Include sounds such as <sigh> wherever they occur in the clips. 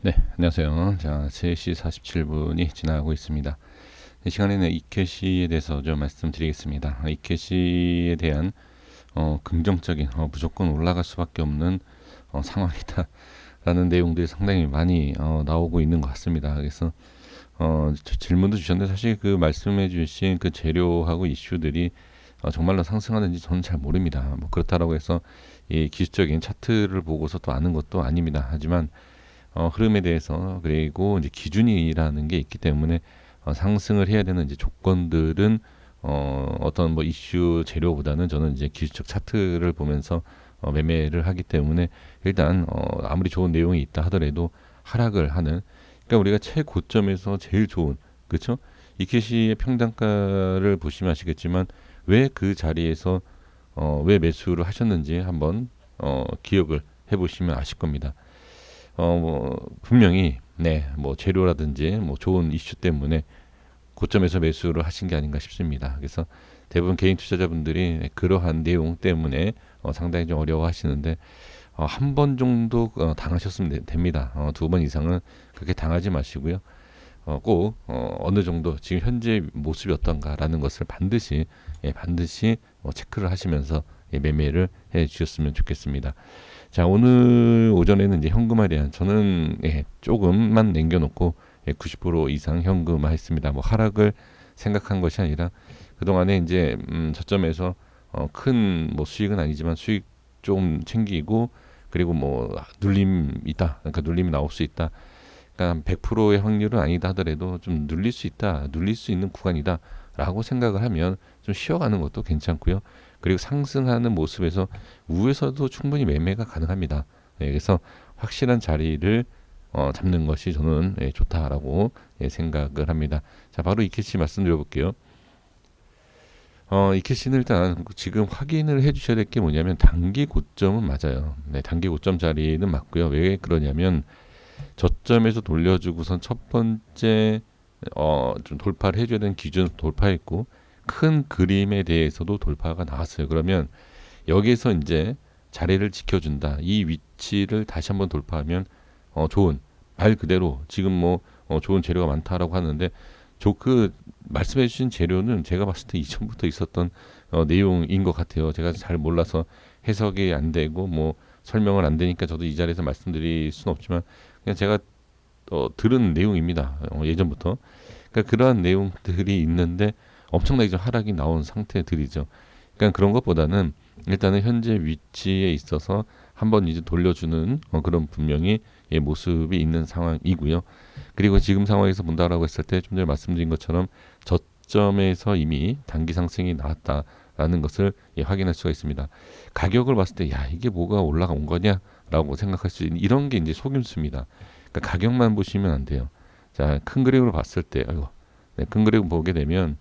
네, 안녕하세요. 자, 3시 47분이 지나가고 있습니다. 이 시간에는 이케시에 대해서 좀 말씀드리겠습니다. 이케시에 대한 어, 긍정적인 어, 무조건 올라갈 수밖에 없는 어, 상황이다라는 <laughs> 내용들이 상당히 많이 어, 나오고 있는 것 같습니다. 그래서 어, 질문도 주셨는데 사실 그 말씀해 주신 그 재료하고 이슈들이 어, 정말로 상승하는지 저는 잘 모릅니다. 뭐 그렇다라고 해서 이 기술적인 차트를 보고서 또 아는 것도 아닙니다. 하지만 어, 흐름에 대해서 그리고 이제 기준이라는 게 있기 때문에 어, 상승을 해야 되는 이제 조건들은 어, 어떤 뭐 이슈 재료보다는 저는 이제 기술적 차트를 보면서 어, 매매를 하기 때문에 일단 어, 아무리 좋은 내용이 있다 하더라도 하락을 하는 그러니까 우리가 최고점에서 제일 좋은 그렇죠? 이케시의 평단가를 보시면 아시겠지만 왜 그 자리에서 어, 왜 매수를 하셨는지 한번 어, 기억을 해보시면 아실 겁니다. 어, 뭐, 분명히, 네, 뭐, 재료라든지, 뭐, 좋은 이슈 때문에 고점에서 매수를 하신 게 아닌가 싶습니다. 그래서 대부분 개인 투자자분들이 그러한 내용 때문에 어, 상당히 좀 어려워 하시는데, 어, 한 번 정도 어, 당하셨으면 되, 됩니다. 어, 두번 이상은 그렇게 당하지 마시고요. 어, 꼭, 어, 어느 정도 지금 현재 모습이 어떤가라는 것을 반드시, 예, 반드시 어, 체크를 하시면서 예, 매매를 해 주셨으면 좋겠습니다. 자 오늘 오전에는 이제 현금화에 대한 저는 예, 조금만 남겨놓고 예, 90% 이상 현금화 했습니다. 뭐 하락을 생각한 것이 아니라 그 동안에 이제 음, 저점에서 어, 큰 뭐 수익은 아니지만 수익 좀 챙기고 그리고 뭐 눌림 있다. 그러니까 눌림이 나올 수 있다. 그러니까 100%의 확률은 아니다 하더라도 좀 눌릴 수 있다. 눌릴 수 있는 구간이다라고 생각을 하면 좀 쉬어가는 것도 괜찮고요. 그리고 상승하는 모습에서 우에서도 충분히 매매가 가능합니다. 예, 그래서 확실한 자리를 어, 잡는 것이 저는 예, 좋다라고 예, 생각을 합니다. 자, 바로 이 캐시 말씀드려 볼게요. 어, 이 캐시는 일단 지금 확인을 해 주셔야 될 게 뭐냐면 단기 고점은 맞아요. 네, 단기 고점 자리는 맞고요. 왜 그러냐면 저점에서 돌려주고선 첫 번째 어, 좀 돌파를 해줘야 되는 기준 돌파했고 큰 그림에 대해서도 돌파가 나왔어요. 그러면 여기서 이제 자리를 지켜준다. 이 위치를 다시 한번 돌파하면 어, 좋은 말 그대로 지금 뭐 어, 좋은 재료가 많다라고 하는데 저그 말씀해 주신 재료는 제가 봤을 때 <laughs> 이전부터 있었던 어, 내용인 것 같아요. 제가 잘 몰라서 해석이 안 되고 뭐 설명을 안 되니까 저도 이 자리에서 말씀드릴 수는 없지만 그냥 제가 어, 들은 내용입니다. 어, 예전부터. 그러니까 그러한 내용들이 있는데 엄청나게 좀 하락이 나온 상태들이죠. 그러니까 그런 것보다는 일단은 현재 위치에 있어서 한번 이제 돌려주는 어, 그런 분명히 예, 모습이 있는 상황이고요. 그리고 지금 상황에서 본다라고 했을 때 좀 전에 말씀드린 것처럼 저점에서 이미 단기 상승이 나왔다라는 것을 예, 확인할 수가 있습니다. 가격을 봤을 때 야 이게 뭐가 올라온 거냐라고 생각할 수 있는 이런 게 이제 속임수입니다. 그러니까 가격만 보시면 안 돼요. 자 큰 그림으로 봤을 때 아이고 네, 큰 그림 보게 되면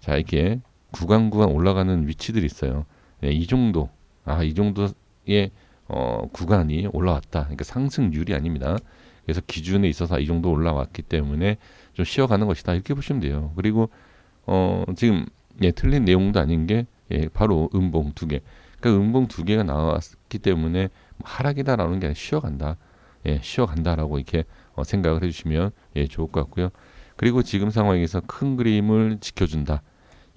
자 이게 구간 구간 올라가는 위치들이 있어요. 네, 이 정도 아 이 정도의 어, 구간이 올라왔다. 그러니까 상승률이 아닙니다. 그래서 기준에 있어서 이 정도 올라왔기 때문에 좀 쉬어가는 것이다 이렇게 보시면 돼요. 그리고 어, 지금 예, 틀린 내용도 아닌 게 예, 바로 음봉 두 개. 그러니까 음봉 두 개가 나왔기 때문에 하락이다라는 게 아니라 쉬어간다. 예, 쉬어간다라고 이렇게 어, 생각을 해주시면 예, 좋을 것 같고요. 그리고 지금 상황에서 큰 그림을 지켜준다.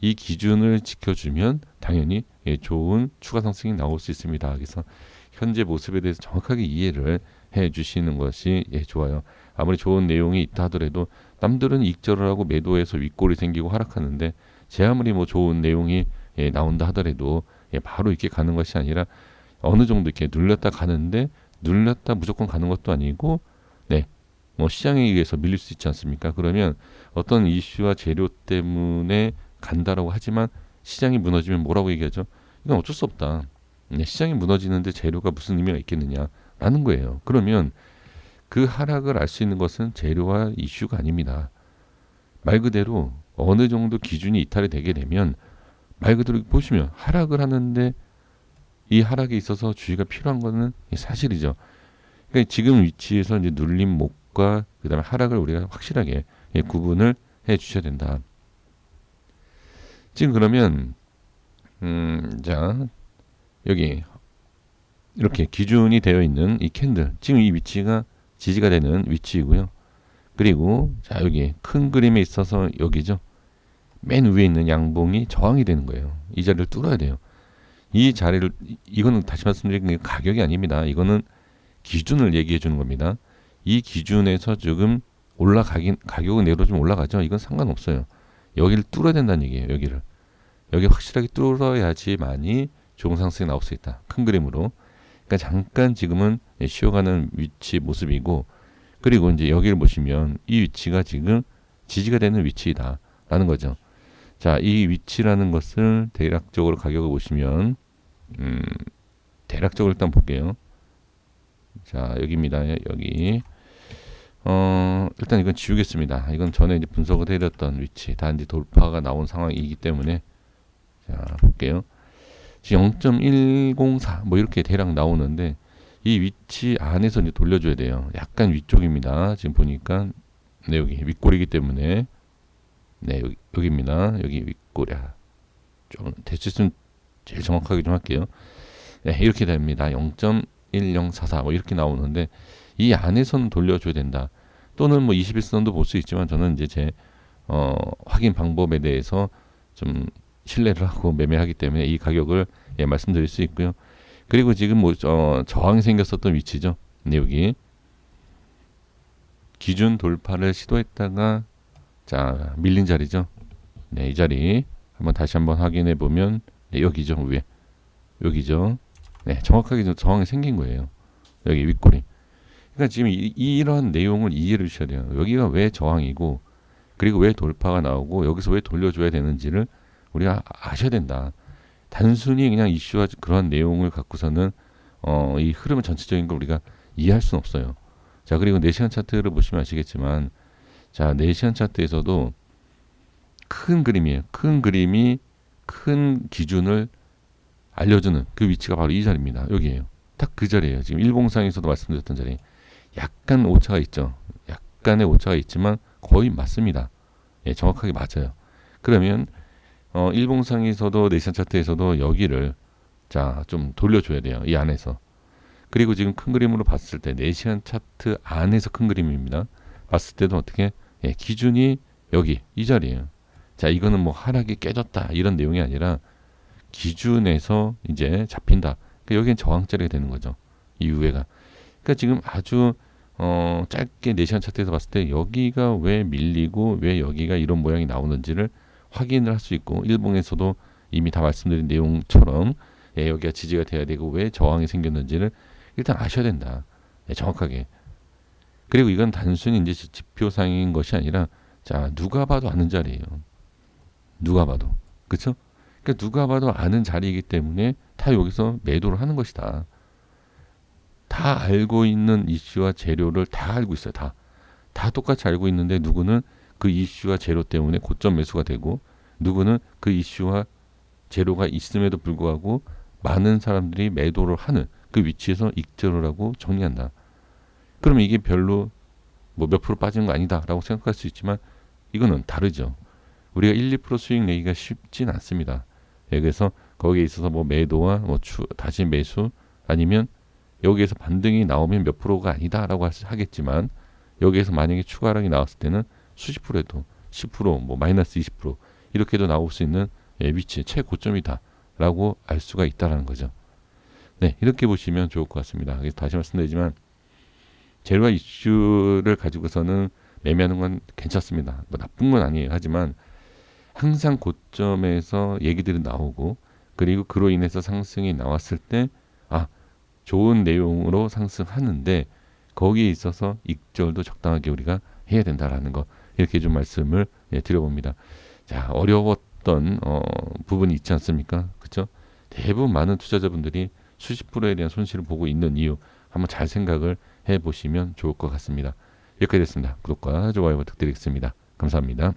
이 기준을 지켜주면 당연히 예, 좋은 추가 상승이 나올 수 있습니다. 그래서 현재 모습에 대해서 정확하게 이해를 해 주시는 것이 예, 좋아요. 아무리 좋은 내용이 있다 하더라도 남들은 익절을 하고 매도해서 윗골이 생기고 하락하는데 제 아무리 뭐 좋은 내용이 예, 나온다 하더라도 예, 바로 이렇게 가는 것이 아니라 어느 정도 이렇게 눌렸다 가는데 눌렸다 무조건 가는 것도 아니고 네, 뭐 시장에 의해서 밀릴 수 있지 않습니까? 그러면 어떤 이슈와 재료 때문에 간다라고 하지만 시장이 무너지면 뭐라고 얘기하죠? 이건 어쩔 수 없다. 시장이 무너지는데 재료가 무슨 의미가 있겠느냐라는 거예요. 그러면 그 하락을 알 수 있는 것은 재료와 이슈가 아닙니다. 말 그대로 어느 정도 기준이 이탈이 되게 되면 말 그대로 보시면 하락을 하는데 이 하락에 있어서 주의가 필요한 것은 사실이죠. 그러니까 지금 위치에서 이제 눌림 목 과 그다음에 하락을 우리가 확실하게 구분을 해 주셔야 된다. 지금 그러면 음, 자 여기 이렇게 기준이 되어 있는 이 캔들 지금 이 위치가 지지가 되는 위치이고요. 그리고 자 여기 큰 그림에 있어서 여기죠. 맨 위에 있는 양봉이 저항이 되는 거예요. 이 자리를 뚫어야 돼요. 이 자리를 이- 이거는 다시 말씀드리는 게 가격이 아닙니다. 이거는 기준을 얘기해 주는 겁니다. 이 기준에서 지금 올라가긴 가격은 내로 좀 올라가죠. 이건 상관없어요. 여기를 뚫어야 된다는 얘기예요. 여기를 여기 확실하게 뚫어야지만이 좋은 상승이 나올 수 있다. 큰 그림으로. 그러니까 잠깐 지금은 예, 쉬어가는 위치 모습이고 그리고 이제 여기를 보시면 이 위치가 지금 지지가 되는 위치이다라는 거죠. 자, 이 위치라는 것을 대략적으로 가격을 보시면 음, 대략적으로 일단 볼게요. 자, 여기입니다. 여기. 어, 일단 이건 지우겠습니다. 이건 전에 이제 분석을 해드렸던 위치. 단지 돌파가 나온 상황이기 때문에 자, 볼게요. 지금 0.104 뭐 이렇게 대략 나오는데 이 위치 안에서 이제 돌려줘야 돼요. 약간 위쪽입니다. 지금 보니까 네 여기 윗골이기 때문에 네 여기 여기입니다. 여기 윗골이야. 좀 대치수 제일 정확하게 좀 할게요. 네 이렇게 됩니다. 0.1044 뭐 이렇게 나오는데 이 안에서는 돌려줘야 된다. 또는 뭐 21선도 볼 수 있지만 저는 이제 제 어, 확인 방법에 대해서 좀 신뢰를 하고 매매하기 때문에 이 가격을 예, 말씀드릴 수 있고요. 그리고 지금 뭐 어, 저항이 생겼었던 위치죠. 네, 여기 기준 돌파를 시도했다가 자 밀린 자리죠. 네, 이 자리 한번 다시 한번 확인해 보면 네, 여기죠 위에 여기죠. 네, 정확하게 좀 저항이 생긴 거예요. 여기 윗골이. 그러니까 지금 이, 이런 내용을 이해를 주셔야 돼요. 여기가 왜 저항이고 그리고 왜 돌파가 나오고 여기서 왜 돌려줘야 되는지를 우리가 아셔야 된다. 단순히 그냥 이슈와 그런 내용을 갖고서는 어, 이 흐름을 전체적인 걸 우리가 이해할 수는 없어요. 자 그리고 4시간 차트를 보시면 아시겠지만 자 4시간 차트에서도 큰 그림이에요. 큰 그림이 큰 기준을 알려주는 그 위치가 바로 이 자리입니다. 여기에요. 딱 그 자리예요. 지금 일봉상에서도 말씀드렸던 자리. 약간 오차가 있죠. 약간의 오차가 있지만 거의 맞습니다. 예, 정확하게 맞아요. 그러면 어, 일봉상에서도 네이션 차트에서도 여기를 자 좀 돌려줘야 돼요. 이 안에서. 그리고 지금 큰 그림으로 봤을 때 4시간 차트 안에서 큰 그림입니다. 봤을 때도 어떻게 예, 기준이 여기 이 자리예요. 자 이거는 뭐 하락이 깨졌다 이런 내용이 아니라 기준에서 이제 잡힌다. 그러니까 여기는 저항자리가 되는 거죠. 이 위에가. 그러니까 지금 아주 어, 짧게 4시간 차트에서 봤을 때 여기가 왜 밀리고 왜 여기가 이런 모양이 나오는지를 확인을 할 수 있고 일봉에서도 이미 다 말씀드린 내용처럼 예, 여기가 지지가 돼야 되고 왜 저항이 생겼는지를 일단 아셔야 된다. 예, 정확하게. 그리고 이건 단순히 이제 지- 지표상인 것이 아니라 자 누가 봐도 아는 자리예요. 누가 봐도 그렇죠? 그러니까 누가 봐도 아는 자리이기 때문에 다 여기서 매도를 하는 것이다. 다 알고 있는 이슈와 재료를 다 알고 있어요. 다. 다 똑같이 알고 있는데 누구는 그 이슈와 재료 때문에 고점 매수가 되고 누구는 그 이슈와 재료가 있음에도 불구하고 많은 사람들이 매도를 하는 그 위치에서 익절을 하고 정리한다. 그러면 이게 별로 뭐 몇 프로 빠진 거 아니다라고 생각할 수 있지만 이거는 다르죠. 우리가 1, 2% 수익 내기가 쉽진 않습니다. 예, 그래서 거기에 있어서 뭐 매도와 뭐 추, 다시 매수 아니면 여기에서 반등이 나오면 몇 프로가 아니다라고 하겠지만 여기에서 만약에 추가 하락이 나왔을 때는 수십 프로에도 10%뭐 마이너스 20% 이렇게도 나올 수 있는 예, 위치 최고점이다라고 알 수가 있다라는 거죠. 네 이렇게 보시면 좋을 것 같습니다. 그래서 다시 말씀드리지만 재료와 이슈를 가지고서는 매매하는 건 괜찮습니다. 뭐 나쁜 건 아니에요. 하지만 항상 고점에서 얘기들이 나오고 그리고 그로 인해서 상승이 나왔을 때 아 좋은 내용으로 상승하는데 거기에 있어서 익절도 적당하게 우리가 해야 된다라는 거 이렇게 좀 말씀을 예, 드려봅니다. 자 어려웠던 어, 부분이 있지 않습니까? 그렇죠? 대부분 많은 투자자분들이 수십 프로에 대한 손실을 보고 있는 이유 한번 잘 생각을 해보시면 좋을 것 같습니다. 여기까지 됐습니다. 구독과 좋아요 부탁드리겠습니다. 감사합니다.